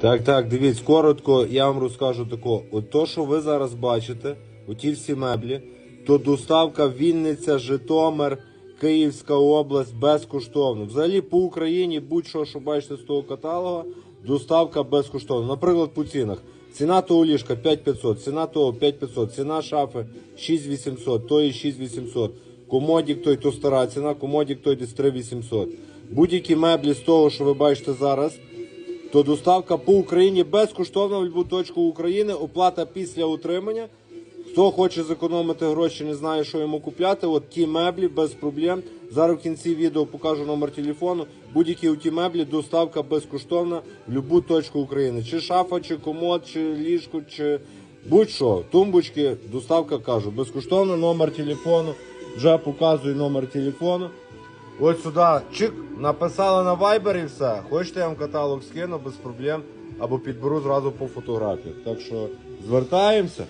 Так, так, дивіться, коротко, я вам розкажу тако. От то, що ви зараз бачите, оті всі меблі, то доставка Вінниця, Житомир, Київська область безкоштовно. Взагалі по Україні будь-що, що бачите з того каталогу, доставка безкоштовна. Наприклад, по цінах. Ціна того ліжка 5500, ціна того 5500, ціна шафи 6800, тої 6800. Комодік той то стара ціна, комодік той десь 3800. Будь-які меблі з того, що ви бачите зараз, то доставка по Україні безкоштовна в будь-яку точку України, оплата після утримання. Хто хоче зекономити гроші, не знає, що йому купляти, от ті меблі без проблем. Зараз в кінці відео покажу номер телефону. Будь-які ті меблі, доставка безкоштовна в будь-яку точку України. Чи шафа, чи комод, чи ліжко, чи будь-що. Тумбочки, доставка кажу, безкоштовна, номер телефону. Вже показую номер телефону. Ось сюди, чик, написали на Viber і все. Хочете, я вам каталог скину без проблем або підберу зразу по фотографіях. Так що звертаємося.